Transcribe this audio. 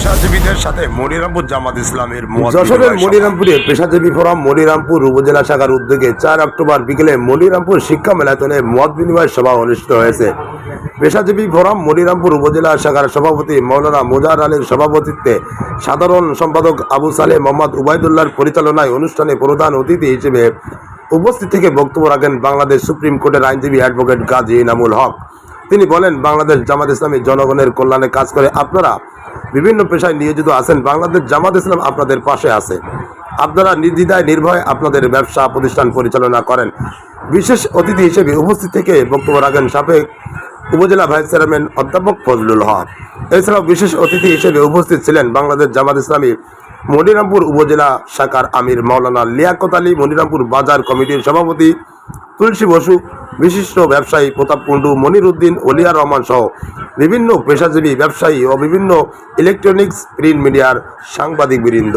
পেশাজীবীদের সাথে মনিরামপুর জামাত ইসলামের যশোরের মনিরামপুরে পেশাজীবী ফোরাম মনিরামপুর উপজেলা শাখার উদ্যোগে চার অক্টোবর বিকেলে মনিরামপুর শিক্ষা মেলাতনে মত বিনিময় সভা অনুষ্ঠিত হয়েছে। পেশাজীবী ফোরাম মনিরামপুর উপজেলা শাখার সভাপতি মৌলানা মুজার আলীর সভাপতিত্বে সাধারণ সম্পাদক আবু সালে মোহাম্মদ উবায়দুল্লাহর পরিচালনায় অনুষ্ঠানে প্রধান অতিথি হিসেবে উপস্থিত থেকে বক্তব্য রাখেন বাংলাদেশ সুপ্রিম কোর্টের আইনজীবী অ্যাডভোকেট গাজী ইনামুল হক। তিনি বলেন বাংলাদেশ জামাত ইসলামী জনগণের কল্যাণে কাজ করে আপনারা বিভিন্ন পেশায় নিয়োজিত আছেন। বাংলাদেশ জামাত ইসলাম আপনাদের পাশে আছে। আপনারা নির্দ্বিধায়, নির্ভয়ে আপনাদের ব্যবসা, প্রতিষ্ঠান পরিচালনা করেন। বিশেষ অতিথি হিসেবে উপস্থিত থেকে বক্তব্য রাখেন সাবেক উপজেলা ভাইস চেয়ারম্যান অধ্যাপক ফজলুল হক। এছাড়াও বিশেষ অতিথি হিসেবে উপস্থিত ছিলেন বাংলাদেশ জামাত ইসলামী মনিরামপুর উপজেলা শাখার আমির মাওলানা লিয়াকত আলী, মনিরামপুর বাজার কমিটির সভাপতি তুলসী বসু বিশিষ্ট ব্যবসায়ী প্রতাপ কুণ্ডু মনিরুদ্দিন ওলিয়া রহমান সহ বিভিন্ন পেশাজীবী ব্যবসায়ী ও বিভিন্ন ইলেকট্রনিক্স প্রিন্ট মিডিয়ার সাংবাদিক বৃন্দ